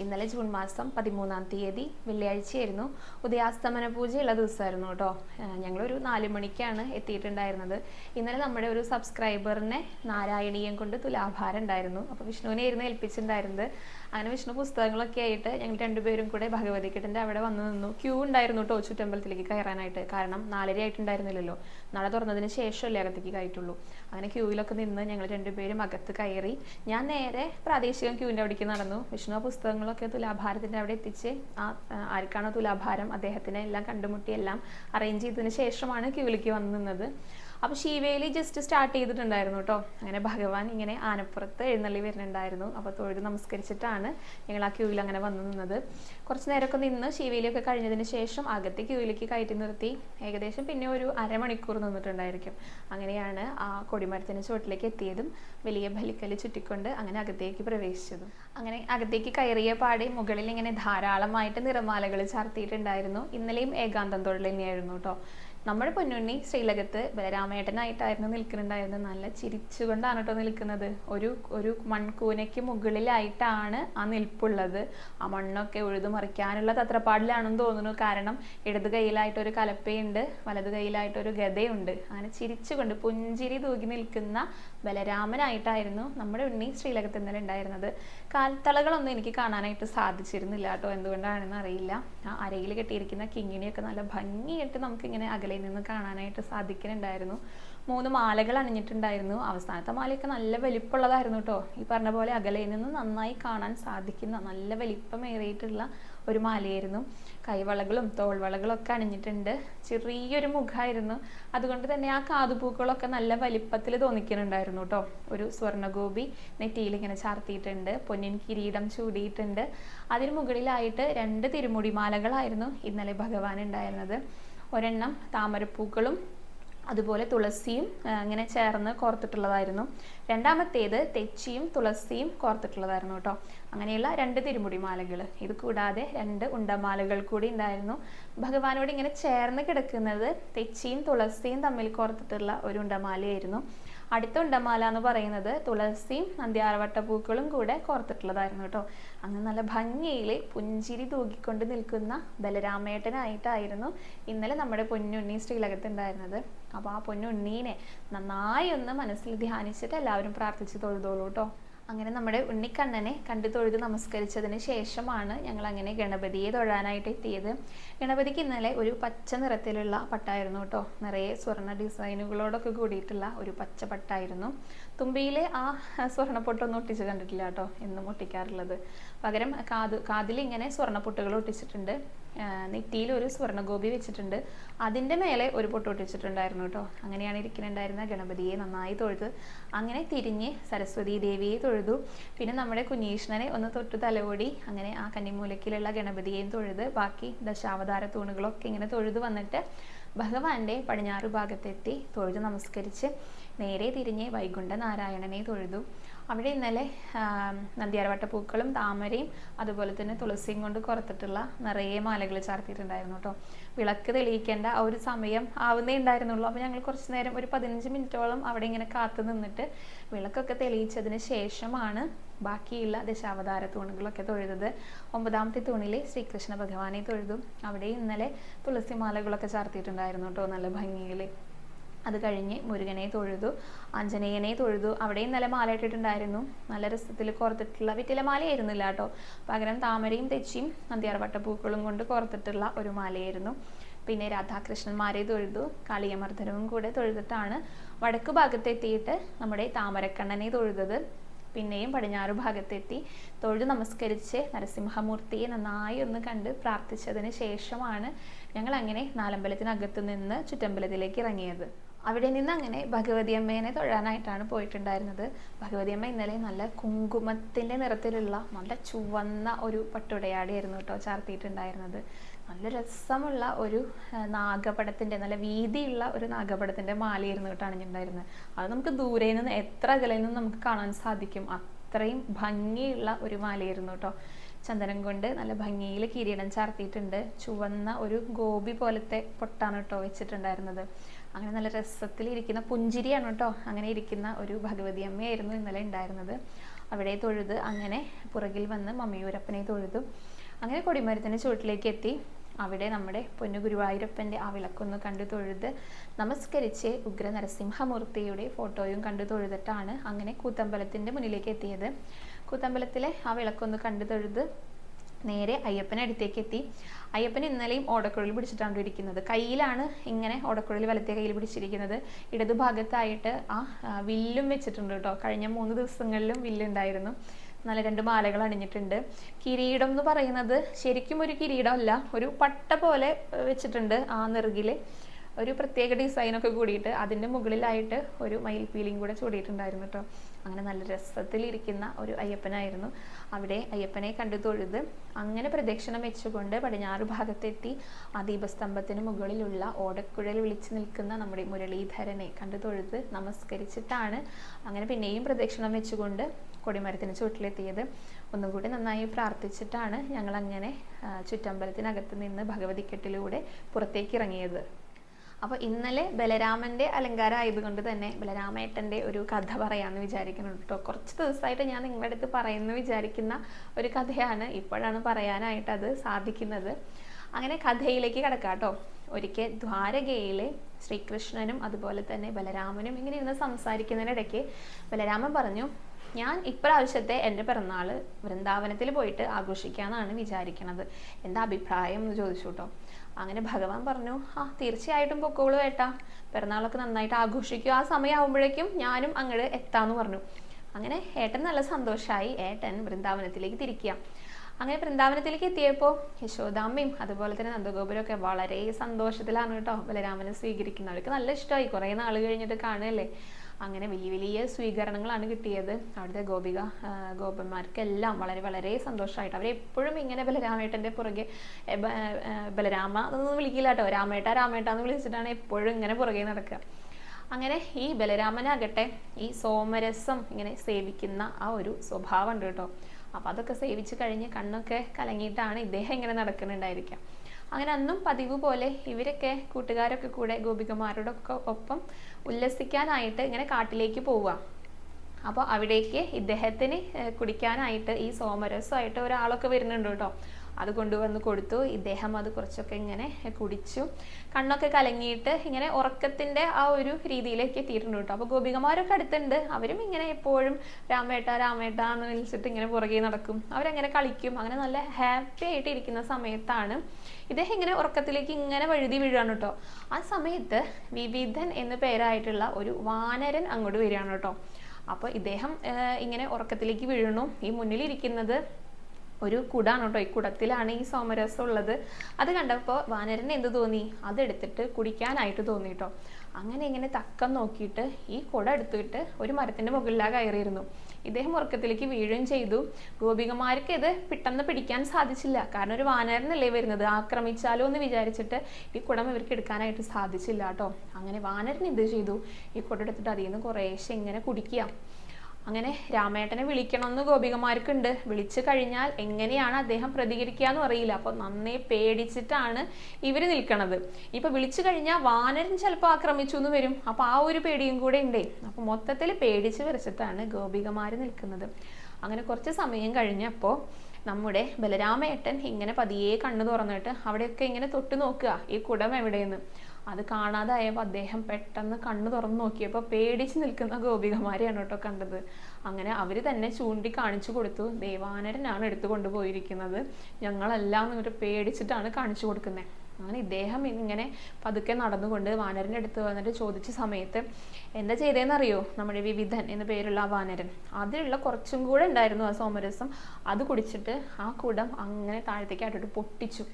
ഇന്നലെ ജൂൺ മാസം പതിമൂന്നാം തീയതി വെള്ളിയാഴ്ചയായിരുന്നു. ഉദയാസ്തമന പൂജയുള്ള ദിവസമായിരുന്നു കേട്ടോ. ഞങ്ങളൊരു നാല് മണിക്കാണ് എത്തിയിട്ടുണ്ടായിരുന്നത്. ഇന്നലെ നമ്മുടെ ഒരു സബ്സ്ക്രൈബറിനെ നാരായണീയം കൊണ്ട് തുലാഭാരം ഉണ്ടായിരുന്നു. അപ്പോൾ ഇരുന്ന് ഏൽപ്പിച്ചിട്ടുണ്ടായിരുന്നത്. അങ്ങനെ വിഷ്ണു പുസ്തകങ്ങളൊക്കെ ആയിട്ട് ഞങ്ങൾ രണ്ടുപേരും കൂടെ ഭഗവതിക്കെട്ടിന്റെ അവിടെ വന്നു നിന്നു. ക്യൂ ഉണ്ടായിരുന്നു കേട്ടോ ചുറ്റമ്പലത്തിലേക്ക് കയറാനായിട്ട്. കാരണം നാലര ആയിട്ടുണ്ടായിരുന്നില്ലല്ലോ നട തുറന്നതിന് ശേഷമല്ലേ അകത്തേക്ക് കയറ്റുള്ളൂ അങ്ങനെ ക്യൂവിലൊക്കെ നിന്ന് ഞങ്ങൾ രണ്ടുപേരും അകത്ത് കയറി ഞാൻ നേരെ പ്രാദേശികം ക്യൂവിന്റെ അവിടേക്ക് നടന്നു. വിഷ്ണു പുസ്തകങ്ങളൊക്കെ തുലാഭാരത്തിന്റെ അവിടെ എത്തിച്ച് ആ ആർക്കാണോ തുലാഭാരം അദ്ദേഹത്തിനെ എല്ലാം കണ്ടുമുട്ടി എല്ലാം അറേഞ്ച് ചെയ്തതിന് ശേഷമാണ് ക്യൂവിലേക്ക് വന്നു നിന്നത്. അപ്പോൾ ശിവേലി ജസ്റ്റ് സ്റ്റാർട്ട് ചെയ്തിട്ടുണ്ടായിരുന്നു കേട്ടോ അങ്ങനെ ഭഗവാൻ ഇങ്ങനെ ആനപ്പുറത്ത് എഴുന്നള്ളി വരുന്നുണ്ടായിരുന്നു. അപ്പോൾ തൊഴുത് നമസ്കരിച്ചിട്ടാണ് ഞങ്ങൾ ആ ക്യൂവിൽ അങ്ങനെ വന്നു നിന്നത്. കുറച്ച് നേരമൊക്കെ നിന്ന് ശിവേലിയൊക്കെ കഴിഞ്ഞതിന് ശേഷം അകത്തെ ക്യൂവിലേക്ക് കയറ്റി നിർത്തി. ഏകദേശം പിന്നെ ഒരു അരമണിക്കൂർ നിന്നിട്ടുണ്ടായിരിക്കും. അങ്ങനെയാണ് ആ കൊടിമരത്തിന് ചുവട്ടിലേക്ക് എത്തിയതും വലിയ ബലിക്കൽ ചുറ്റിക്കൊണ്ട് അങ്ങനെ അകത്തേക്ക് പ്രവേശിച്ചതും. അങ്ങനെ അകത്തേക്ക് കയറിയ പാടി മുകളിൽ ഇങ്ങനെ ധാരാളമായിട്ട് നിറമാലകൾ ചാർത്തിയിട്ടുണ്ടായിരുന്നു. ഇന്നലെയും ഏകാന്തം തൊഴിൽ തന്നെയായിരുന്നു കേട്ടോ നമ്മുടെ പൊന്നുണ്ണി ശ്രീലകത്ത് ബലരാമേട്ടനായിട്ടായിരുന്നു നിൽക്കുന്നുണ്ടായിരുന്നത്. നല്ല ചിരിച്ചുകൊണ്ടാണ് കേട്ടോ നിൽക്കുന്നത്. ഒരു ഒരു മൺകൂനയ്ക്ക് മുകളിലായിട്ടാണ് ആ നിൽപ്പുള്ളത്. ആ മണ്ണൊക്കെ ഉഴുതു മറിക്കാനുള്ള തത്രപ്പാടിലാണെന്ന് തോന്നുന്നു. കാരണം ഇടത് കയ്യിലായിട്ടൊരു കലപ്പയുണ്ട് വലത് കയ്യിലായിട്ടൊരു ഗതയുണ്ട്. അങ്ങനെ ചിരിച്ചുകൊണ്ട് പുഞ്ചിരി തൂകി നിൽക്കുന്ന ബലരാമനായിട്ടായിരുന്നു നമ്മുടെ ഉണ്ണി ശ്രീലകത്ത് ഇന്നലെ ഉണ്ടായിരുന്നത്. കാൽത്തളകളൊന്നും എനിക്ക് കാണാനായിട്ട് സാധിച്ചിരുന്നില്ല കേട്ടോ. എന്തുകൊണ്ടാണെന്ന് അറിയില്ല. ആ അരയിൽ കെട്ടിയിരിക്കുന്ന കിങ്ങിണിയൊക്കെ നല്ല ഭംഗിയായിട്ട് നമുക്കിങ്ങനെ അകലെ നിന്ന് കാണാനായിട്ട് സാധിക്കുന്നുണ്ടായിരുന്നു. മൂന്ന് മാലകൾ അണിഞ്ഞിട്ടുണ്ടായിരുന്നു. അവസാനത്തെ മാലയൊക്കെ നല്ല വലിപ്പമുള്ളതായിരുന്നു കേട്ടോ. ഈ പറഞ്ഞ പോലെ അകലയിൽ നിന്ന് നന്നായി കാണാൻ സാധിക്കുന്ന നല്ല വലിപ്പമേറിയിട്ടുള്ള ഒരു മാലയായിരുന്നു. കൈവളകളും തോൾവളകളും ഒക്കെ അണിഞ്ഞിട്ടുണ്ട്. ചെറിയൊരു മുഖമായിരുന്നു അതുകൊണ്ട് തന്നെ ആ കാതുപൂക്കളൊക്കെ നല്ല വലിപ്പത്തിൽ തോന്നിക്കുന്നുണ്ടായിരുന്നു കേട്ടോ. ഒരു സ്വർണഗോപി നെറ്റിയിൽ ഇങ്ങനെ ചാർത്തിയിട്ടുണ്ട്. പൊന്നിൻ കിരീടം ചൂടിയിട്ടുണ്ട്. അതിന് മുകളിലായിട്ട് രണ്ട് തിരുമുടി മാലകളായിരുന്നു ഇന്നലെ ഭഗവാൻ ഉണ്ടായിരുന്നത്. ഒരെണ്ണം താമരപ്പൂക്കളും അതുപോലെ തുളസിയും ഇങ്ങനെ ചേർന്ന് കോർത്തിട്ടുള്ളതായിരുന്നു. രണ്ടാമത്തേത് തെച്ചിയും തുളസിയും കോർത്തിട്ടുള്ളതായിരുന്നു കേട്ടോ. അങ്ങനെയുള്ള രണ്ട് തിരുമുടി മാലകൾ ഇത് കൂടാതെ രണ്ട് ഉണ്ടമാലകൾ കൂടി ഉണ്ടായിരുന്നു. ഭഗവാനോട് ഇങ്ങനെ ചേർന്ന് കിടക്കുന്നത് തെച്ചിയും തുളസിയും തമ്മിൽ കോർത്തിട്ടുള്ള ഒരു ഉണ്ടമാലയായിരുന്നു. അടുത്ത ഉണ്ടമാല എന്ന് പറയുന്നത് തുളസിയും നന്ദ്യാർവട്ടപ്പൂക്കളും കൂടെ കോർത്തിട്ടുള്ളതായിരുന്നു കേട്ടോ. അങ്ങനെ നല്ല ഭംഗിയിൽ പുഞ്ചിരി തൂക്കിക്കൊണ്ട് നിൽക്കുന്ന ബലരാമേട്ടനായിട്ടായിരുന്നു ഇന്നലെ നമ്മുടെ പൊന്നുണ്ണി ശ്രീലകത്തുണ്ടായിരുന്നത്. അപ്പോൾ ആ പൊന്നുണ്ണീനെ നന്നായി ഒന്ന് മനസ്സിൽ ധ്യാനിച്ചിട്ട് എല്ലാവരും പ്രാർത്ഥിച്ച് തൊഴുതോളൂ കേട്ടോ. അങ്ങനെ നമ്മുടെ ഉണ്ണിക്കണ്ണനെ കണ്ടു തൊഴുത് നമസ്കരിച്ചതിന് ശേഷമാണ് ഞങ്ങൾ അങ്ങനെ ഗണപതിയെ തൊഴാനായിട്ട് എത്തിയത്. ഗണപതിക്ക് ഇന്നലെ ഒരു പച്ച നിറത്തിലുള്ള പട്ടായിരുന്നു കേട്ടോ. നിറയെ സ്വർണ ഡിസൈനുകളോടൊക്കെ കൂടിയിട്ടുള്ള ഒരു പച്ച പട്ടായിരുന്നു. തുമ്പിയിലെ ആ സ്വർണപ്പൊട്ടൊന്നും ഒട്ടിച്ച് കണ്ടിട്ടില്ല കേട്ടോ എന്നും ഒട്ടിക്കാറുള്ളത്. പകരം കാത് കാതിൽ ഇങ്ങനെ സ്വർണപ്പൊട്ടുകൾ ഒട്ടിച്ചിട്ടുണ്ട് നെറ്റിയിൽ ഒരു സ്വർണഗോപി വെച്ചിട്ടുണ്ട്. അതിന്റെ മേലെ ഒരു പൊട്ട് ഒട്ടിച്ചിട്ടുണ്ടായിരുന്നു കേട്ടോ. അങ്ങനെയാണ് ഇരിക്കുന്നുണ്ടായിരുന്ന ഗണപതിയെ നന്നായി തൊഴുത് അങ്ങനെ തിരിഞ്ഞ് സരസ്വതി ദേവിയെ തൊഴുതു. പിന്നെ നമ്മുടെ കുഞ്ഞീഷ്ണനെ ഒന്ന് തൊട്ട് തലോടി അങ്ങനെ ആ കന്നിമൂലക്കിലുള്ള ഗണപതിയെയും തൊഴുത്. ബാക്കി ദശാവതാര തൂണുകളൊക്കെ ഇങ്ങനെ തൊഴുത് വന്നിട്ട് ഭഗവാന്റെ പടിഞ്ഞാറ് ഭാഗത്തെത്തി തൊഴുത് നമസ്കരിച്ച് നേരെ തിരിഞ്ഞ് വൈകുണ്ഠ നാരായണനെ തൊഴുതു. അവിടെ ഇന്നലെ നന്ദിയാർവട്ട പൂക്കളും താമരയും അതുപോലെ തന്നെ തുളസിയും കൊണ്ട് കുറത്തിട്ടുള്ള നിറയെ മാലകൾ ചാർത്തിയിട്ടുണ്ടായിരുന്നു കേട്ടോ. വിളക്ക് തെളിയിക്കേണ്ട ആ ഒരു സമയം ആവുന്നേ ഉണ്ടായിരുന്നുള്ളൂ. അപ്പോൾ ഞങ്ങൾ കുറച്ച് നേരം ഒരു പതിനഞ്ച് മിനിറ്റോളം അവിടെ ഇങ്ങനെ കാത്തു നിന്നിട്ട് വിളക്കൊക്കെ തെളിയിച്ചതിന് ശേഷമാണ് ബാക്കിയുള്ള ദശാവതാര തൂണുകളൊക്കെ തൊഴുതത്. ഒമ്പതാമത്തെ തൂണിൽ ശ്രീകൃഷ്ണ ഭഗവാനെ തൊഴുതും. അവിടെ ഇന്നലെ തുളസിമാലകളൊക്കെ ചാർത്തിയിട്ടുണ്ടായിരുന്നു കേട്ടോ നല്ല ഭംഗിയിൽ അത് കഴിഞ്ഞ് മുരുകനെ തൊഴുതു. ആഞ്ജനേയനെ തൊഴുതു. അവിടെയും നല്ല മാല ഇട്ടിട്ടുണ്ടായിരുന്നു. നല്ല രസത്തിൽ കോർത്തിട്ടുള്ള വിറ്റിലമാലയായിരുന്നില്ല കേട്ടോ. പകരം താമരയും തെച്ചിയും നന്ദിയാർവട്ട പൂക്കളും കൊണ്ട് കോർത്തിട്ടുള്ള ഒരു മാലയായിരുന്നു. പിന്നെ രാധാകൃഷ്ണന്മാരെ തൊഴുതു. കാളിയമർദ്ദനവും കൂടെ തൊഴുതിട്ടാണ് വടക്ക് ഭാഗത്തെത്തിയിട്ട് നമ്മുടെ താമരക്കണ്ണനെ തൊഴുതത്. പിന്നെയും പടിഞ്ഞാറ് ഭാഗത്തെത്തി. തൊഴുതു നമസ്കരിച്ച് നരസിംഹമൂർത്തിയെ നന്നായി ഒന്ന് കണ്ട് പ്രാർത്ഥിച്ചതിന് ശേഷമാണ് ഞങ്ങൾ അങ്ങനെ നാലമ്പലത്തിനകത്ത് നിന്ന് ചുറ്റമ്പലത്തിലേക്ക് ഇറങ്ങിയത്. അവിടെ നിന്ന് അങ്ങനെ ഭഗവതി അമ്മേനെ തൊഴാനായിട്ടാണ് പോയിട്ടുണ്ടായിരുന്നത്. ഭഗവതി അമ്മ ഇന്നലെ നല്ല കുങ്കുമത്തിന്റെ നിറത്തിലുള്ള നല്ല ചുവന്ന ഒരു പട്ടുടയാടിയായിരുന്നു കേട്ടോ ചാർത്തിയിട്ടുണ്ടായിരുന്നത്. നല്ല രസമുള്ള ഒരു നാഗപടത്തിന്റെ നല്ല വീതിയുള്ള ഒരു നാഗപടത്തിന്റെ മാലയായിരുന്നു കേട്ടോ അണിഞ്ഞിട്ടുണ്ടായിരുന്നത്. അത് നമുക്ക് ദൂരെ നിന്ന് എത്ര അകലെ നിന്ന് നമുക്ക് കാണാൻ സാധിക്കും. അത്രയും ഭംഗിയുള്ള ഒരു മാലയായിരുന്നു കേട്ടോ. ചന്ദനം കൊണ്ട് നല്ല ഭംഗിയിൽ കിരീടം ചാർത്തിയിട്ടുണ്ട്. ചുവന്ന ഒരു ഗോപി പോലത്തെ പൊട്ടാണ് കേട്ടോ വെച്ചിട്ടുണ്ടായിരുന്നത്. അങ്ങനെ നല്ല രസത്തിൽ ഇരിക്കുന്ന പുഞ്ചിരിയാണ് കേട്ടോ. അങ്ങനെ ഇരിക്കുന്ന ഒരു ഭഗവതി അമ്മയായിരുന്നു ഇന്നലെ ഉണ്ടായിരുന്നത്. അവിടെ തൊഴുത് അങ്ങനെ പുറകിൽ വന്ന് മമ്മിയൂരപ്പനെ തൊഴുതു. അങ്ങനെ കൊടിമരത്തിന്റെ ചുവട്ടിലേക്ക് എത്തി. അവിടെ നമ്മുടെ പൊന്നു ഗുരുവായൂരപ്പന്റെ ആ വിളക്കൊന്ന് കണ്ടു തൊഴുത് നമസ്കരിച്ച് ഉഗ്ര നരസിംഹമൂർത്തിയുടെ ഫോട്ടോയും കണ്ടു തൊഴുതിട്ടാണ് അങ്ങനെ കൂത്തമ്പലത്തിന്റെ മുന്നിലേക്ക് എത്തിയത്. കൂത്തമ്പലത്തിലെ ആ വിളക്കൊന്ന് കണ്ടു തൊഴുത് നേരെ അയ്യപ്പനടുത്തേക്ക് എത്തി. അയ്യപ്പൻ ഇന്നലെയും ഓടക്കുഴൽ പിടിച്ചിട്ടാണ് ഇരിക്കുന്നത്. കയ്യിലാണ് ഇങ്ങനെ ഓടക്കുഴൽ വലത്തെ കയ്യിൽ പിടിച്ചിരിക്കുന്നത്. ഇടതുഭാഗത്തായിട്ട് ആ വില്ലും വെച്ചിട്ടുണ്ട് കേട്ടോ. കഴിഞ്ഞ മൂന്ന് ദിവസങ്ങളിലും വില്ലുണ്ടായിരുന്നു. നല്ല രണ്ട് മാലകൾ അണിഞ്ഞിട്ടുണ്ട്. കിരീടം എന്ന് പറയുന്നത് ശരിക്കും ഒരു കിരീടമല്ല ഒരു പട്ട പോലെ വെച്ചിട്ടുണ്ട് ആ നിറുകിൽ ഒരു പ്രത്യേക ഡിസൈനൊക്കെ കൂടിയിട്ട് അതിന്റെ മുകളിലായിട്ട് ഒരു മയിൽപ്പീലിയും കൂടെ ചൂടിയിട്ടുണ്ടായിരുന്നു കേട്ടോ. അങ്ങനെ നല്ല രസത്തിലിരിക്കുന്ന ഒരു അയ്യപ്പനായിരുന്നു. അവിടെ അയ്യപ്പനെ കണ്ടു തൊഴുത് അങ്ങനെ പ്രദക്ഷിണം വെച്ചുകൊണ്ട് പടിഞ്ഞാറ് ഭാഗത്തെത്തി ആ ദീപസ്തംഭത്തിന് മുകളിലുള്ള ഓടക്കുഴൽ വിളിച്ചു നിൽക്കുന്ന നമ്മുടെ മുരളീധരനെ കണ്ടു തൊഴുത് നമസ്കരിച്ചിട്ടാണ് അങ്ങനെ പിന്നെയും പ്രദക്ഷിണം വെച്ചുകൊണ്ട് കൊടിമരത്തിന് ചുവട്ടിലെത്തിയത്. ഒന്നും കൂടി നന്നായി പ്രാർത്ഥിച്ചിട്ടാണ് ഞങ്ങൾ അങ്ങനെ ചുറ്റമ്പലത്തിനകത്ത് നിന്ന് ഭഗവതിക്കെട്ടിലൂടെ പുറത്തേക്ക് ഇറങ്ങിയത്. അപ്പോൾ ഇന്നലെ ബലരാമന്റെ അലങ്കാരം ആയതുകൊണ്ട് തന്നെ ബലരാമേട്ടന്റെ ഒരു കഥ പറയാന്ന് വിചാരിക്കുന്നുണ്ട് കേട്ടോ കുറച്ച് ദിവസമായിട്ട് ഞാൻ നിങ്ങളുടെ അടുത്ത് പറയുന്ന വിചാരിക്കുന്ന ഒരു കഥയാണ് ഇപ്പോഴാണ് പറയാനായിട്ട് അത് സാധിക്കുന്നത്. അങ്ങനെ കഥയിലേക്ക് കിടക്കാം കേട്ടോ ഒരിക്കൽ ദ്വാരകയിലെ ശ്രീകൃഷ്ണനും അതുപോലെ തന്നെ ബലരാമനും ഇങ്ങനെ ഇരുന്ന് സംസാരിക്കുന്നതിനിടയ്ക്ക് ബലരാമൻ പറഞ്ഞു ഞാൻ ഇപ്രാവശ്യത്തെ എന്റെ പിറന്നാൾ വൃന്ദാവനത്തിൽ പോയിട്ട് ആഘോഷിക്കാമെന്നാണ് വിചാരിക്കണത്. എന്താ അഭിപ്രായം എന്ന് ചോദിച്ചു കേട്ടോ. അങ്ങനെ ഭഗവാൻ പറഞ്ഞു ആ തീർച്ചയായിട്ടും പൊക്കോളൂ ഏട്ടാ. പിറന്നാളൊക്കെ നന്നായിട്ട് ആഘോഷിക്കുക. ആ സമയമാകുമ്പോഴേക്കും ഞാനും അങ്ങോട്ട് എത്താന്ന് പറഞ്ഞു. അങ്ങനെ ഏട്ടൻ നല്ല സന്തോഷമായി ഏട്ടൻ വൃന്ദാവനത്തിലേക്ക് തിരിക്കുക. അങ്ങനെ വൃന്ദാവനത്തിലേക്ക് എത്തിയപ്പോൾ യശോദാമ്മയും അതുപോലെ തന്നെ നന്ദഗോപുരമൊക്കെ വളരെ സന്തോഷത്തിലാണ് കേട്ടോ ബലരാമനെ സ്വീകരിക്കുന്നത് അവർക്ക് നല്ല ഇഷ്ടമായി. കുറേ നാൾ കഴിഞ്ഞിട്ട് കാണുകയല്ലേ? അങ്ങനെ വലിയ വലിയ സ്വീകരണങ്ങളാണ് കിട്ടിയത്. അവിടുത്തെ ഗോപിക ഗോപന്മാർക്കെല്ലാം വളരെ വളരെ സന്തോഷമായിട്ട് അവരെപ്പോഴും ഇങ്ങനെ ബലരാമേട്ടന്റെ പുറകെ ബലരാമ എന്നൊന്നും വിളിക്കില്ല കേട്ടോ. രാമേട്ട രാമേട്ട എന്ന് വിളിച്ചിട്ടാണ് എപ്പോഴും ഇങ്ങനെ പുറകെ നടക്കുക. അങ്ങനെ ഈ ബലരാമനാകട്ടെ ഈ സോമരസം ഇങ്ങനെ സേവിക്കുന്ന ആ ഒരു സ്വഭാവം ഉണ്ട് കേട്ടോ. അപ്പം അതൊക്കെ സേവിച്ച് കഴിഞ്ഞ് കണ്ണൊക്കെ കലങ്ങിയിട്ടാണ് ഇദ്ദേഹം ഇങ്ങനെ നടക്കുന്നുണ്ടായിരിക്കുക. അങ്ങനെ അന്നും പതിവ് പോലെ ഇവരൊക്കെ കൂട്ടുകാരൊക്കെ കൂടെ ഗോപികമാരോടൊക്കെ ഒപ്പം ഉല്ലസിക്കാനായിട്ട് ഇങ്ങനെ കാട്ടിലേക്ക് പോവുക. അപ്പോൾ അവിടേക്ക് ഇദ്ദേഹത്തിന് കുടിക്കാനായിട്ട് ഈ സോമരസമായിട്ട് ഒരാളൊക്കെ വരുന്നുണ്ട് കേട്ടോ. അത് കൊണ്ടുവന്ന് കൊടുത്തു. ഇദ്ദേഹം അത് കുറച്ചൊക്കെ ഇങ്ങനെ കുടിച്ചു. കണ്ണൊക്കെ കലങ്ങിയിട്ട് ഇങ്ങനെ ഉറക്കത്തിന്റെ ആ ഒരു രീതിയിലേക്ക് എത്തിയിട്ടുണ്ട് കേട്ടോ. അപ്പോൾ ഗോപികമാരൊക്കെ അടുത്തുണ്ട്. അവരും ഇങ്ങനെ എപ്പോഴും രാമേട്ട രാമേട്ട എന്ന് വിളിച്ചിട്ട് ഇങ്ങനെ പുറകെ നടക്കും. അവരങ്ങനെ കളിക്കും. അങ്ങനെ നല്ല ഹാപ്പി ആയിട്ട് ഇരിക്കുന്ന സമയത്താണ് ഇദ്ദേഹം ഇങ്ങനെ ഉറക്കത്തിലേക്ക് ഇങ്ങനെ വഴുതി വീഴാണ് കേട്ടോ. ആ സമയത്ത് വിവിധൻ എന്ന് പേരായിട്ടുള്ള ഒരു വാനരൻ അങ്ങോട്ട് വരികയാണ് കേട്ടോ. അപ്പോൾ ഇദ്ദേഹം ഇങ്ങനെ ഉറക്കത്തിലേക്ക് വീഴണു ഈ മുന്നിലിരിക്കുന്നത് ഒരു കുടാണ് കേട്ടോ. ഈ കുടത്തിലാണ് ഈ സോമരസം ഉള്ളത്. അത് കണ്ടപ്പോൾ വാനരന് എന്ത് തോന്നി? അതെടുത്തിട്ട് കുടിക്കാനായിട്ട് തോന്നി കേട്ടോ. അങ്ങനെ ഇങ്ങനെ തക്കം നോക്കിയിട്ട് ഈ കുട എടുത്തിട്ട് ഒരു മരത്തിന്റെ മുകളിലാണ് കയറിയിരുന്നു. ഇദ്ദേഹം ഉറക്കത്തിലേക്ക് വീഴുകയും ചെയ്തു. ഗോപികമാർക്ക് ഇത് പെട്ടെന്ന് പിടിക്കാൻ സാധിച്ചില്ല. കാരണം ഒരു വാനരനല്ലേ വരുന്നത്? ആക്രമിച്ചാലോ എന്ന് വിചാരിച്ചിട്ട് ഈ കുടം ഇവർക്ക് എടുക്കാനായിട്ട് സാധിച്ചില്ല കേട്ടോ. അങ്ങനെ വാനരൻ എന്ത് ചെയ്തു? ഈ കുട എടുത്തിട്ട് അതിൽ നിന്ന് കുറേശ്ശെ ഇങ്ങനെ കുടിക്കുക. അങ്ങനെ രാമേട്ടനെ വിളിക്കണമെന്ന് ഗോപികമാർക്കുണ്ട്. വിളിച്ചു കഴിഞ്ഞാൽ എങ്ങനെയാണ് അദ്ദേഹം പ്രതികരിക്കുക എന്ന് അറിയില്ല. അപ്പൊ നന്നേ പേടിച്ചിട്ടാണ് ഇവർ നിൽക്കണത്. ഇപ്പൊ വിളിച്ചു കഴിഞ്ഞാൽ വാനരൻ ചിലപ്പോൾ ആക്രമിച്ചു എന്ന് വരും. അപ്പൊ ആ ഒരു പേടിയും കൂടെ ഉണ്ടേ. അപ്പൊ മൊത്തത്തിൽ പേടിച്ച് വിറച്ചിട്ടാണ് ഗോപികമാര് നിൽക്കുന്നത്. അങ്ങനെ കുറച്ച് സമയം കഴിഞ്ഞപ്പോൾ നമ്മുടെ ബലരാമേട്ടൻ ഇങ്ങനെ പതിയെ കണ്ണു തുറന്നിട്ട് അവിടെയൊക്കെ ഇങ്ങനെ തൊട്ടു നോക്കുക. ഈ കുടം എവിടെയെന്ന്. അത് കാണാതായപ്പോൾ അദ്ദേഹം പെട്ടെന്ന് കണ്ണു തുറന്നു നോക്കിയപ്പോൾ പേടിച്ച് നിൽക്കുന്ന ഗോപികമാരെയാണ് കേട്ടോ കണ്ടത്. അങ്ങനെ അവർ തന്നെ ചൂണ്ടി കാണിച്ചു കൊടുത്തു. ദേവാനരനാണ് എടുത്തു കൊണ്ടുപോയിരിക്കുന്നത്. ഞങ്ങളെല്ലാം എന്നിട്ട് പേടിച്ചിട്ടാണ് കാണിച്ചു കൊടുക്കുന്നത് അങ്ങനെ ഇദ്ദേഹം ഇങ്ങനെ പതുക്കെ നടന്നുകൊണ്ട് വാനരന്റെ അടുത്ത് വന്നിട്ട് ചോദിച്ച സമയത്ത് എന്താ ചെയ്തതെന്നറിയോ നമ്മുടെ വിവിധൻ എന്ന പേരുള്ള ആ വാനരൻ. അതിലുള്ള കുറച്ചും കൂടെ ഉണ്ടായിരുന്നു ആ സോമരസം. അത് കുടിച്ചിട്ട് ആ കുടം അങ്ങനെ താഴത്തേക്ക് ആയിട്ടിട്ട് പൊട്ടിച്ചു.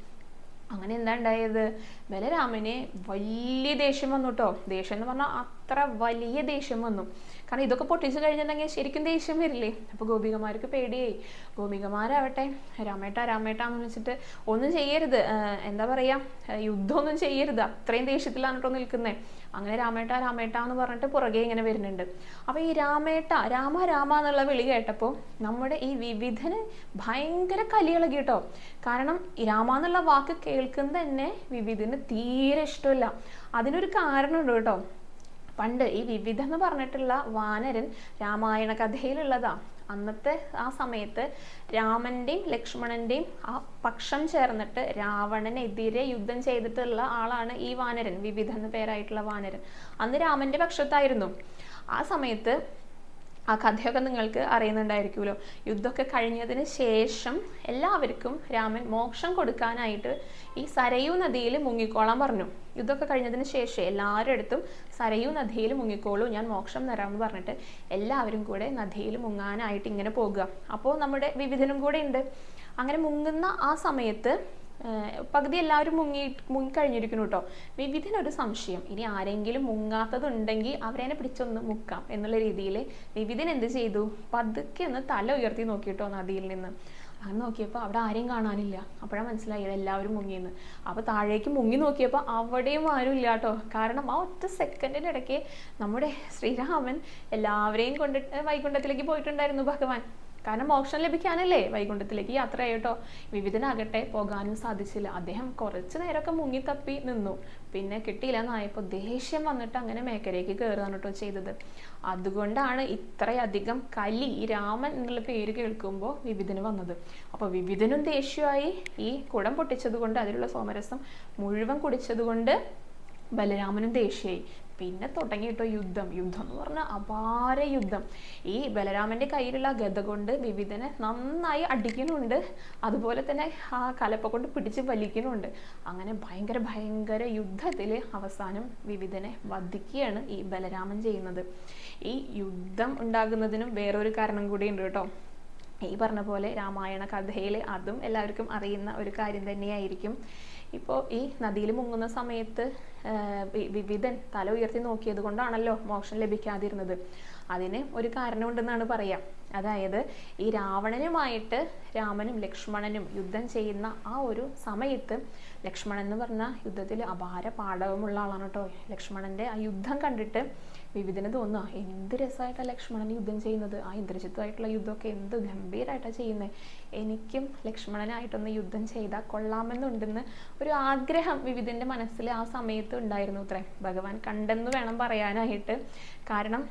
അങ്ങനെ എന്താ ഉണ്ടായത്? ബലരാമന് വലിയ ദേഷ്യം വന്നു കേട്ടോ. ദേഷ്യം എന്ന് പറഞ്ഞാൽ അത്ര വലിയ ദേഷ്യം വന്നു. കാരണം ഇതൊക്കെ പൊട്ടിച്ചു കഴിഞ്ഞിട്ടുണ്ടെങ്കിൽ ശരിക്കും ദേഷ്യം വരില്ലേ? അപ്പോൾ ഗോപികമാർക്ക് പേടിയായി. ഗോപികമാരാവട്ടെ രാമേട്ട രാമേട്ട എന്ന് വെച്ചിട്ട് ഒന്നും ചെയ്യരുത്. എന്താ പറയുക യുദ്ധമൊന്നും ചെയ്യരുത്. അത്രയും ദേഷ്യത്തിലാണ് കേട്ടോ നിൽക്കുന്നത് അങ്ങനെ രാമേട്ട രാമേട്ട എന്ന് പറഞ്ഞിട്ട് പുറകെ ഇങ്ങനെ വരുന്നുണ്ട്. അപ്പോൾ ഈ രാമേട്ട രാമ രാമ എന്നുള്ള വിളി കേട്ടപ്പോൾ നമ്മുടെ ഈ വിവിധന് ഭയങ്കര കലിയിളകി കേട്ടോ കാരണം രാമ എന്നുള്ള വാക്ക് കേൾക്കുന്നത് തന്നെ വിവിധന് തീരെ ഇഷ്ടമില്ല. അതിനൊരു കാരണമുണ്ട് കേട്ടോ. പണ്ട് ഈ വിവിധ എന്ന് പറഞ്ഞിട്ടുള്ള വാനരൻ രാമായണ കഥയിലുള്ളതാ. അന്നത്തെ ആ സമയത്ത് രാമന്റെയും ലക്ഷ്മണന്റെയും ആ പക്ഷം ചേർന്നിട്ട് രാവണനെതിരെ യുദ്ധം ചെയ്തിട്ടുള്ള ആളാണ് ഈ വാനരൻ വിവിധ എന്ന പേരായിട്ടുള്ള വാനരൻ. അന്ന് രാമന്റെ പക്ഷത്തായിരുന്നു. ആ സമയത്ത് ആ കഥയൊക്കെ നിങ്ങൾക്ക് അറിയുന്നുണ്ടായിരിക്കുമല്ലോ. യുദ്ധമൊക്കെ കഴിഞ്ഞതിന് ശേഷം എല്ലാവർക്കും രാമൻ മോക്ഷം കൊടുക്കാനായിട്ട് ഈ സരയൂ നദിയിൽ മുങ്ങിക്കോളാൻ പറഞ്ഞു. യുദ്ധമൊക്കെ കഴിഞ്ഞതിന് ശേഷം എല്ലാവരുടെ അടുത്തും സരയൂ നദിയിൽ മുങ്ങിക്കോളൂ ഞാൻ മോക്ഷം തരാമെന്ന് പറഞ്ഞിട്ട് എല്ലാവരും കൂടെ നദിയിൽ മുങ്ങാനായിട്ട് ഇങ്ങനെ പോകുക. അപ്പോൾ നമ്മുടെ വിവിധനും കൂടെ ഉണ്ട്. അങ്ങനെ മുങ്ങുന്ന ആ സമയത്ത് പകുതി എല്ലാവരും മുങ്ങി മുങ്ങിക്കഴിഞ്ഞിരിക്കുന്നു കേട്ടോ വിവിധനൊരു സംശയം. ഇനി ആരെങ്കിലും മുങ്ങാത്തതുണ്ടെങ്കിൽ അവരെ പിടിച്ചൊന്ന് മുക്കാം എന്നുള്ള രീതിയിൽ വിവിധൻ എന്ത് ചെയ്തു? പതുക്കെ ഒന്ന് തല ഉയർത്തി നോക്കിയിട്ടോ നദിയിൽ നിന്ന്. അങ്ങനെ നോക്കിയപ്പോൾ അവിടെ ആരെയും കാണാനില്ല. അപ്പോഴാണ് മനസ്സിലായി എല്ലാവരും മുങ്ങിയെന്ന്. അപ്പോൾ താഴേക്ക് മുങ്ങി നോക്കിയപ്പോൾ അവിടെയും ആരും ഇല്ല കേട്ടോ കാരണം ആ ഒറ്റ സെക്കൻഡിന്റെ ഇടയ്ക്ക് നമ്മുടെ ശ്രീരാമൻ എല്ലാവരെയും കൊണ്ട് വൈകുണ്ഠത്തിലേക്ക് പോയിട്ടുണ്ടായിരുന്നു ഭഗവാൻ. കാരണം മോക്ഷം ലഭിക്കാനല്ലേ വൈകുണ്ഠത്തിലേക്ക് യാത്ര ചെയ്യട്ടോ വിവിധനാകട്ടെ പോകാനും സാധിച്ചില്ല. അദ്ദേഹം കുറച്ച് നേരമൊക്കെ മുങ്ങിത്തപ്പി നിന്നു. പിന്നെ കിട്ടിയില്ല എന്നായപ്പോൾ ദേഷ്യം വന്നിട്ട് അങ്ങനെ മേഖലയ്ക്ക് കയറുകയാണ് കേട്ടോ ചെയ്തത്. അതുകൊണ്ടാണ് ഇത്രയധികം കലി രാമൻ എന്നുള്ള പേര് കേൾക്കുമ്പോൾ വിവിധന് വന്നത്. അപ്പോൾ വിവിധനും ദേഷ്യമായി ഈ കുടം പൊട്ടിച്ചത് കൊണ്ട് അതിലുള്ള സോമരസം മുഴുവൻ കുടിച്ചത് കൊണ്ട് ബലരാമനും ദേഷ്യമായി പിന്നെ തുടങ്ങി തുടങ്ങിയിട്ടോ യുദ്ധം. യുദ്ധം എന്ന് പറഞ്ഞാൽ അപാര യുദ്ധം. ഈ ബലരാമന്റെ കയ്യിലുള്ള ഗത കൊണ്ട് വിവിധനെ നന്നായി അടിക്കുന്നുണ്ട്. അതുപോലെ തന്നെ ആ കലപ്പ കൊണ്ട് പിടിച്ച് വലിക്കുന്നുണ്ട്. അങ്ങനെ ഭയങ്കര ഭയങ്കര യുദ്ധത്തിൽ അവസാനം വിവിധനെ വധിക്കുകയാണ് ഈ ബലരാമൻ ചെയ്യുന്നത്. ഈ യുദ്ധം ഉണ്ടാകുന്നതിനും വേറൊരു കാരണം കൂടി ഉണ്ട് കേട്ടോ. ഈ പറഞ്ഞ പോലെ രാമായണ കഥയിൽ അതും എല്ലാവർക്കും അറിയുന്ന ഒരു കാര്യം തന്നെയായിരിക്കും. ഇപ്പോൾ ഈ നദിയിൽ മുങ്ങുന്ന സമയത്ത് വിവിധൻ തല ഉയർത്തി നോക്കിയത് കൊണ്ടാണല്ലോ മോക്ഷം ലഭിക്കാതിരുന്നത്. അതിന് ഒരു കാരണമുണ്ടെന്നാണ് പറയാം. അതായത് ഈ രാവണനുമായിട്ട് രാമനും ലക്ഷ്മണനും യുദ്ധം ചെയ്യുന്ന ആ ഒരു സമയത്ത് ലക്ഷ്മണൻ എന്ന് പറഞ്ഞ യുദ്ധത്തിൽ അപാര പാടവമുള്ള ആളാണ് കേട്ടോ ലക്ഷ്മണന്റെ ആ യുദ്ധം കണ്ടിട്ട് വിവിധന് തോന്നുക എന്ത് രസമായിട്ടാണ് ലക്ഷ്മണൻ യുദ്ധം ചെയ്യുന്നത്? ആ ഇന്ദ്രജിത്തുമായിട്ടുള്ള യുദ്ധമൊക്കെ എന്ത് ഗംഭീരമായിട്ടാണ് ചെയ്യുന്നത് എനിക്കും ലക്ഷ്മണനായിട്ടൊന്ന് യുദ്ധം ചെയ്താൽ കൊള്ളാമെന്നുണ്ടെന്ന് ഒരു ആഗ്രഹം വിവിധന്റെ മനസ്സിൽ ആ സമയത്ത് ഉണ്ടായിരുന്നു അത്രേ. ഭഗവാൻ കണ്ടെന്ന് വേണം പറയാനായിട്ട്. കാരണം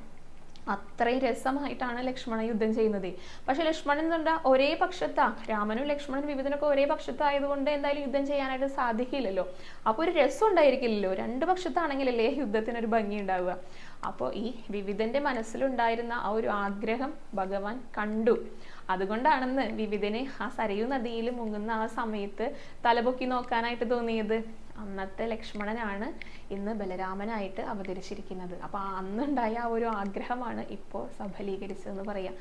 അത്രയും രസമായിട്ടാണ് ലക്ഷ്മണൻ യുദ്ധം ചെയ്യുന്നത്. പക്ഷെ ലക്ഷ്മണൻ എന്താ ഒരേ പക്ഷത്താ. രാമനും ലക്ഷ്മണനും വിവിധനൊക്കെ ഒരേ പക്ഷത്തായതുകൊണ്ട് എന്തായാലും യുദ്ധം ചെയ്യാനായിട്ട് സാധിക്കില്ലല്ലോ അപ്പോൾ ഒരു രസം ഉണ്ടായിരിക്കില്ലല്ലോ. രണ്ട് പക്ഷത്താണെങ്കിലല്ലേ യുദ്ധത്തിനൊരു ഭംഗി ഉണ്ടാവുക. അപ്പോൾ ഈ വിവിധന്റെ മനസ്സിലുണ്ടായിരുന്ന ആ ഒരു ആഗ്രഹം ഭഗവാൻ കണ്ടു. അതുകൊണ്ടാണെന്ന് വിവിധനെ ആ സരയു നദിയിൽ മുങ്ങുന്ന ആ സമയത്ത് തലപൊക്കി നോക്കാനായിട്ട് തോന്നിയത്. അന്നത്തെ ലക്ഷ്മണനാണ് ഇന്ന് ബലരാമനായിട്ട് അവതരിച്ചിരിക്കുന്നത്. അപ്പോൾ അന്നുണ്ടായ ആ ഒരു ആഗ്രഹമാണ് ഇപ്പോൾ സഫലീകരിച്ചതെന്ന് പറയാം.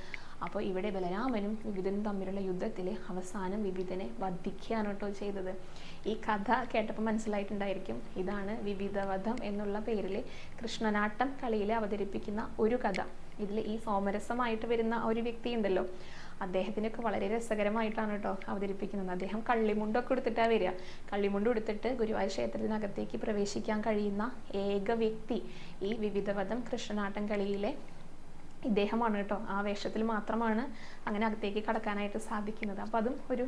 അപ്പോൾ ഇവിടെ ബലരാമനും വിവിധനും തമ്മിലുള്ള യുദ്ധത്തിലെ അവസാനം വിവിധനെ വധിക്കുകയാണ് കേട്ടോ ചെയ്തത്. ഈ കഥ കേട്ടപ്പോൾ മനസ്സിലായിട്ടുണ്ടായിരിക്കും. ഇതാണ് വിവിധവധം എന്നുള്ള പേരിൽ കൃഷ്ണനാട്ടം കളിയിൽ അവതരിപ്പിക്കുന്ന ഒരു കഥ. ഇതിൽ ഈ സോമരസമായിട്ട് വരുന്ന ഒരു വ്യക്തി ഉണ്ടല്ലോ അദ്ദേഹത്തിനൊക്കെ വളരെ രസകരമായിട്ടാണ് കേട്ടോ അവതരിപ്പിക്കുന്നത്. അദ്ദേഹം കള്ളിമുണ്ടൊക്കെ എടുത്തിട്ടാണ് വരിക. കള്ളിമുണ്ട് എടുത്തിട്ട് ഗുരുവായൂർ ക്ഷേത്രത്തിനകത്തേക്ക് പ്രവേശിക്കാൻ കഴിയുന്ന ഏക വ്യക്തി ഈ വിവിധവധം കൃഷ്ണനാട്ടം കളിയിലെ ഇദ്ദേഹമാണ് കേട്ടോ. ആ വേഷത്തിൽ മാത്രമാണ് അങ്ങനെ അകത്തേക്ക് കടക്കാനായിട്ട് സാധിക്കുന്നത്. അപ്പോൾ അതും ഒരു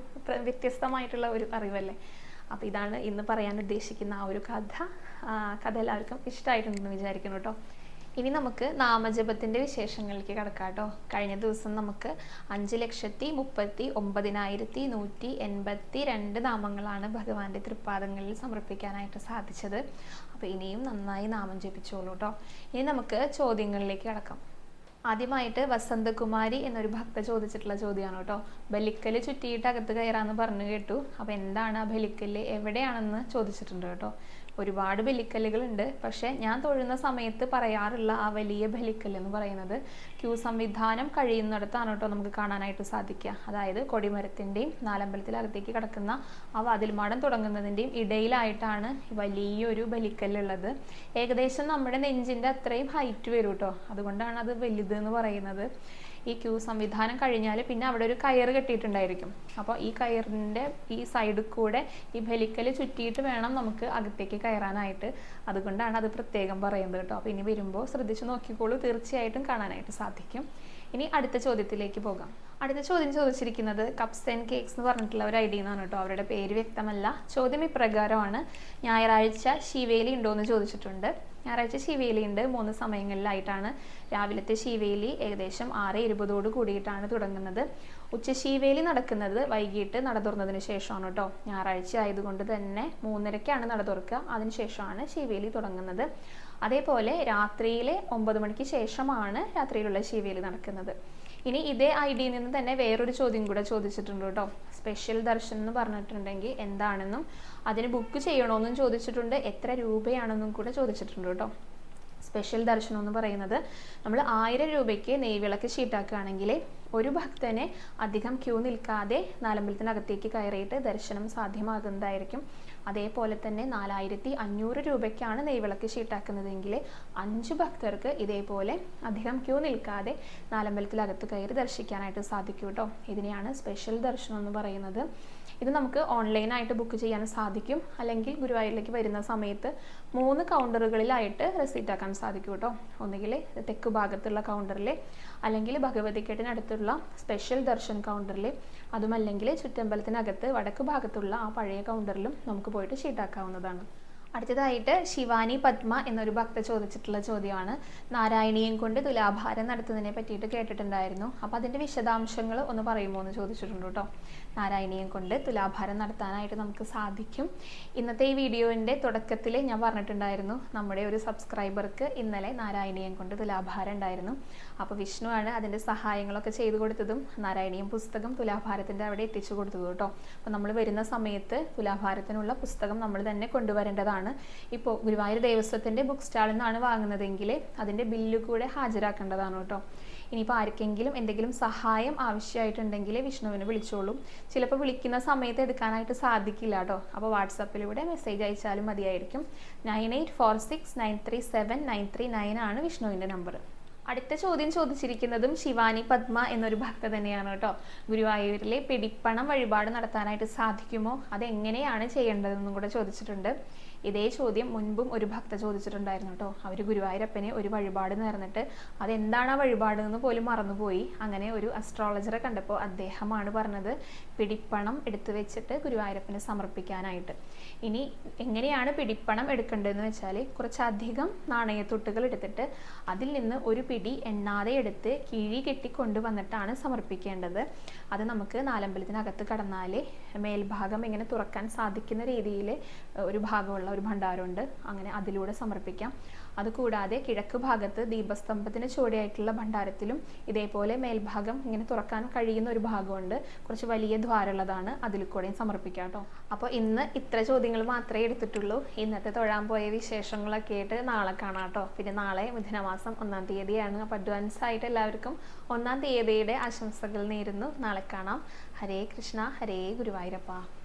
വ്യത്യസ്തമായിട്ടുള്ള ഒരു അറിവല്ലേ? അപ്പോൾ ഇതാണ് ഇന്ന് പറയാൻ ഉദ്ദേശിക്കുന്ന ആ ഒരു കഥ. കഥ എല്ലാവർക്കും ഇഷ്ടമായിട്ടുണ്ടെന്ന് വിചാരിക്കുന്നു കേട്ടോ ഇനി നമുക്ക് നാമജപത്തിന്റെ വിശേഷങ്ങളിലേക്ക് കടക്കാം കേട്ടോ കഴിഞ്ഞ ദിവസം നമുക്ക് അഞ്ച് ലക്ഷത്തി മുപ്പത്തി ഒമ്പതിനായിരത്തി നൂറ്റി എൺപത്തി രണ്ട് നാമങ്ങളാണ് ഭഗവാന്റെ തൃപ്പാദങ്ങളിൽ സമർപ്പിക്കാനായിട്ട് സാധിച്ചത്. അപ്പോൾ ഇനിയും നന്നായി നാമം ജപിച്ചോളൂ കേട്ടോ ഇനി നമുക്ക് ചോദ്യങ്ങളിലേക്ക് കടക്കാം. ആദ്യമായിട്ട് വസന്തകുമാരി എന്നൊരു ഭക്ത ചോദിച്ചിട്ടുള്ള ചോദ്യമാണ് കേട്ടോ. ബലിക്കൽ ചുറ്റിയിട്ട് അകത്ത് കയറാന്ന് പറഞ്ഞു കേട്ടു. അപ്പൊ എന്താണ് ആ ബലിക്കൽ എവിടെയാണെന്ന് ചോദിച്ചിട്ടുണ്ട് കേട്ടോ. ഒരുപാട് ബലിക്കല്ലുകളുണ്ട്. പക്ഷേ ഞാൻ തൊഴുന്ന സമയത്ത് പറയാറുള്ള ആ വലിയ ബലിക്കല്ല് എന്ന് പറയുന്നത് ക്യൂ സംവിധാനം കഴിയുന്നിടത്താണ് കേട്ടോ നമുക്ക് കാണാനായിട്ട് സാധിക്കുക. അതായത് കൊടിമരത്തിന്റെയും നാലമ്പലത്തിലകത്തേക്ക് കിടക്കുന്ന ആ വാതിൽമാടം തുടങ്ങുന്നതിന്റെയും ഇടയിലായിട്ടാണ് വലിയൊരു ബലിക്കല്ലുള്ളത്. ഏകദേശം നമ്മുടെ നെഞ്ചിന്റെ അത്രയും ഹൈറ്റ് വരും കേട്ടോ. അതുകൊണ്ടാണ് അത് വലുത് എന്ന് പറയുന്നത്. ഈ ക്യൂ സംവിധാനം കഴിഞ്ഞാൽ പിന്നെ അവിടെ ഒരു കയർ കെട്ടിയിട്ടുണ്ടായിരിക്കും. അപ്പോൾ ഈ കയറിന്റെ ഈ സൈഡിൽ കൂടെ ഈ ബലിക്കൽ ചുറ്റിയിട്ട് വേണം നമുക്ക് അകത്തേക്ക് കയറാനായിട്ട്. അതുകൊണ്ടാണ് അത് പ്രത്യേകം പറയുന്നത് കേട്ടോ. അപ്പോൾ ഇനി വരുമ്പോൾ ശ്രദ്ധിച്ച് നോക്കിക്കോളൂ. തീർച്ചയായിട്ടും കാണാനായിട്ട് സാധിക്കും. ഇനി അടുത്ത ചോദ്യത്തിലേക്ക് പോകാം. അടുത്ത ചോദ്യം ചോദിച്ചിരിക്കുന്നത് കപ്സ് ആൻഡ് കേക്ക്സ് എന്ന് പറഞ്ഞിട്ടുള്ള ഒരു ഐഡിയ എന്നാണ് കേട്ടോ. അവരുടെ പേര് വ്യക്തമല്ല. ചോദ്യം ഇപ്രകാരമാണ്. ഞായറാഴ്ച ശിവേലി ഉണ്ടോ എന്ന് ചോദിച്ചിട്ടുണ്ട്. ഞായറാഴ്ച ശിവേലി ഉണ്ട്. മൂന്ന് സമയങ്ങളിലായിട്ടാണ് രാവിലത്തെ ശിവേലി ഏകദേശം ആറ് ഇരുപതോട് കൂടിയിട്ടാണ് തുടങ്ങുന്നത്. ഉച്ച ശിവേലി നടക്കുന്നത് വൈകിട്ട് നട തുറന്നതിന് ശേഷമാണ് കേട്ടോ. ഞായറാഴ്ച ആയതുകൊണ്ട് തന്നെ മൂന്നരയ്ക്കാണ് നട തുറക്കുക. അതിനുശേഷമാണ് ശിവേലി തുടങ്ങുന്നത്. അതേപോലെ രാത്രിയിലെ ഒമ്പത് മണിക്ക് ശേഷമാണ് രാത്രിയിലുള്ള ശിവേലി നടക്കുന്നത്. ഇനി ഇതേ ഐ ഡിയിൽ നിന്ന് തന്നെ വേറൊരു ചോദ്യം കൂടെ ചോദിച്ചിട്ടുണ്ട് കേട്ടോ. സ്പെഷ്യൽ ദർശനം എന്ന് പറഞ്ഞിട്ടുണ്ടെങ്കിൽ എന്താണെന്നും അതിന് ബുക്ക് ചെയ്യണമെന്നും ചോദിച്ചിട്ടുണ്ട്. എത്ര രൂപയാണെന്നും കൂടെ ചോദിച്ചിട്ടുണ്ട് കേട്ടോ. സ്പെഷ്യൽ ദർശനം എന്ന് പറയുന്നത് നമ്മൾ ആയിരം രൂപയ്ക്ക് നെയ്വിളക്ക് ഷീട്ടാക്കുകയാണെങ്കിൽ ഒരു ഭക്തനെ അധികം ക്യൂ നിൽക്കാതെ നാലമ്പലത്തിനകത്തേക്ക് കയറിയിട്ട് ദർശനം സാധ്യമാകുന്നതായിരിക്കും. അതേപോലെ തന്നെ നാലായിരത്തി അഞ്ഞൂറ് രൂപയ്ക്കാണ് നെയ്വിളക്ക് ഷീട്ടാക്കുന്നതെങ്കിൽ അഞ്ച് ഭക്തർക്ക് ഇതേപോലെ അധികം ക്യൂ നിൽക്കാതെ നാലമ്പലത്തിലകത്ത് കയറി ദർശിക്കാനായിട്ട് സാധിക്കും കേട്ടോ ഇതിനെയാണ് സ്പെഷ്യൽ ദർശനം എന്ന് പറയുന്നത്. ഇത് നമുക്ക് ഓൺലൈനായിട്ട് ബുക്ക് ചെയ്യാൻ സാധിക്കും. അല്ലെങ്കിൽ ഗുരുവായൂരിലേക്ക് വരുന്ന സമയത്ത് മൂന്ന് കൗണ്ടറുകളിലായിട്ട് റെസീറ്റ് ആക്കാൻ സാധിക്കും കേട്ടോ ഒന്നുകിൽ തെക്ക് ഭാഗത്തുള്ള കൗണ്ടറിൽ അല്ലെങ്കിൽ ഭഗവതിക്കെട്ടിനടുത്തുള്ള സ്പെഷ്യൽ ദർശൻ കൗണ്ടറിൽ അതുമല്ലെങ്കിൽ ചുറ്റമ്പലത്തിനകത്ത് വടക്ക് ഭാഗത്തുള്ള ആ പഴയ കൗണ്ടറിലും നമുക്ക് പോയിട്ട് ഷീട്ടാക്കാവുന്നതാണ് അടുത്തതായിട്ട് ശിവാനി പത്മ എന്നൊരു ഭക്ത ചോദിച്ചിട്ടുള്ള ചോദ്യമാണ്. നാരായണീയം കൊണ്ട് തുലാഭാരം നടത്തുന്നതിനെ പറ്റിയിട്ട് കേട്ടിട്ടുണ്ടായിരുന്നു. അപ്പോൾ അതിന്റെ വിശദാംശങ്ങൾ ഒന്ന് പറയുമോ എന്ന് ചോദിച്ചിട്ടുണ്ട് കേട്ടോ. നാരായണീയം കൊണ്ട് തുലാഭാരം നടത്താനായിട്ട് നമുക്ക് സാധിക്കും. ഇന്നത്തെ ഈ വീഡിയോന്റെ തുടക്കത്തിൽ ഞാൻ പറഞ്ഞിട്ടുണ്ടായിരുന്നു നമ്മുടെ ഒരു സബ്സ്ക്രൈബർക്ക് ഇന്നലെ നാരായണീയം കൊണ്ട് തുലാഭാരം ഉണ്ടായിരുന്നു. അപ്പോൾ വിഷ്ണുവാണ് അതിന്റെ സഹായങ്ങളൊക്കെ ചെയ്തു കൊടുത്തതും നാരായണീയം പുസ്തകം തുലാഭാരത്തിന്റെ അവിടെ എത്തിച്ചു കൊടുത്തതും കേട്ടോ. അപ്പോൾ നമ്മൾ വരുന്ന സമയത്ത് തുലാഭാരത്തിനുള്ള പുസ്തകം നമ്മൾ തന്നെ കൊണ്ടുവരേണ്ടതാണ്. ഇപ്പോൾ ഗുരുവായൂർ ദേവസ്വത്തിന്റെ ബുക്ക് സ്റ്റാളിൽ നിന്നാണ് വാങ്ങുന്നതെങ്കിൽ അതിന്റെ ബില്ല് കൂടെ ഹാജരാക്കേണ്ടതാണ് കേട്ടോ. ഇനിയിപ്പോൾ ആർക്കെങ്കിലും എന്തെങ്കിലും സഹായം ആവശ്യമായിട്ടുണ്ടെങ്കിൽ വിഷ്ണുവിനെ വിളിച്ചോളും. ചിലപ്പോൾ വിളിക്കുന്ന സമയത്ത് എടുക്കാനായിട്ട് സാധിക്കില്ല കേട്ടോ. അപ്പോൾ വാട്സപ്പിലൂടെ മെസ്സേജ് അയച്ചാലും മതിയായിരിക്കും. Nine eight four six nine three seven nine three nine ആണ് വിഷ്ണുവിന്റെ നമ്പർ അടുത്ത ചോദ്യം ചോദിച്ചിരിക്കുന്നതും ശിവാനി പത്മ എന്നൊരു ഭക്ത തന്നെയാണ് കേട്ടോ. ഗുരുവായൂരിലെ പിടിപ്പണം വഴിപാട് നടത്താനായിട്ട് സാധിക്കുമോ? അതെങ്ങനെയാണ് ചെയ്യേണ്ടതെന്നും കൂടെ ചോദിച്ചിട്ടുണ്ട്. ഇതേ ചോദ്യം മുൻപും ഒരു ഭക്ത ചോദിച്ചിട്ടുണ്ടായിരുന്നു കേട്ടോ അവർ ഗുരുവായൂരപ്പനെ ഒരു വഴിപാട് നേർന്നിട്ട് അതെന്താണ് ആ വഴിപാട് എന്ന് പോലും മറന്നുപോയി. അങ്ങനെ ഒരു അസ്ട്രോളജറെ കണ്ടപ്പോൾ അദ്ദേഹമാണ് പറഞ്ഞത് പിടിപ്പണം എടുത്തു വെച്ചിട്ട് ഗുരുവായൂരപ്പനെ സമർപ്പിക്കാനായിട്ട്. ഇനി എങ്ങനെയാണ് പിടിപ്പണം എടുക്കേണ്ടതെന്ന് വെച്ചാൽ കുറച്ചധികം നാണയത്തൊട്ടുകൾ എടുത്തിട്ട് അതിൽ നിന്ന് ഒരു പിടി എണ്ണാതെ എടുത്ത് കിഴി കെട്ടി കൊണ്ടുവന്നിട്ടാണ് സമർപ്പിക്കേണ്ടത്. അത് നമുക്ക് നാലമ്പലത്തിനകത്ത് കടന്നാൽ മേൽഭാഗം ഇങ്ങനെ തുറക്കാൻ സാധിക്കുന്ന രീതിയിൽ ഒരു ഭാഗമുള്ള ഒരു ഭണ്ഡാരമുണ്ട്. അങ്ങനെ അതിലൂടെ സമർപ്പിക്കാം. അതുകൂടാതെ കിഴക്ക് ഭാഗത്ത് ദീപസ്തംഭത്തിന് ചുവടെയായിട്ടുള്ള ഭണ്ഡാരത്തിലും ഇതേപോലെ മേൽഭാഗം ഇങ്ങനെ തുറക്കാൻ കഴിയുന്ന ഒരു ഭാഗമുണ്ട്. കുറച്ച് വലിയ ദ്വാരമുള്ളതാണ്. അതിൽ കൂടെയും സമർപ്പിക്കാം കേട്ടോ. അപ്പോൾ ഇന്ന് ഇത്ര ചോദ്യങ്ങൾ മാത്രമേ എടുത്തിട്ടുള്ളൂ. ഇന്നത്തെ തൊഴാൻ പോയ വിശേഷങ്ങളൊക്കെ ആയിട്ട് നാളെ കാണാം കേട്ടോ. പിന്നെ നാളെ മിഥുനമാസം ഒന്നാം തീയതിയാണ്. അപ്പോൾ അഡ്വാൻസ് ആയിട്ട് എല്ലാവർക്കും ഒന്നാം തീയതിയുടെ ആശംസകൾ നേരുന്നു. നാളെ കാണാം. ഹരേ കൃഷ്ണ ഹരേ ഗുരുവായൂരപ്പ.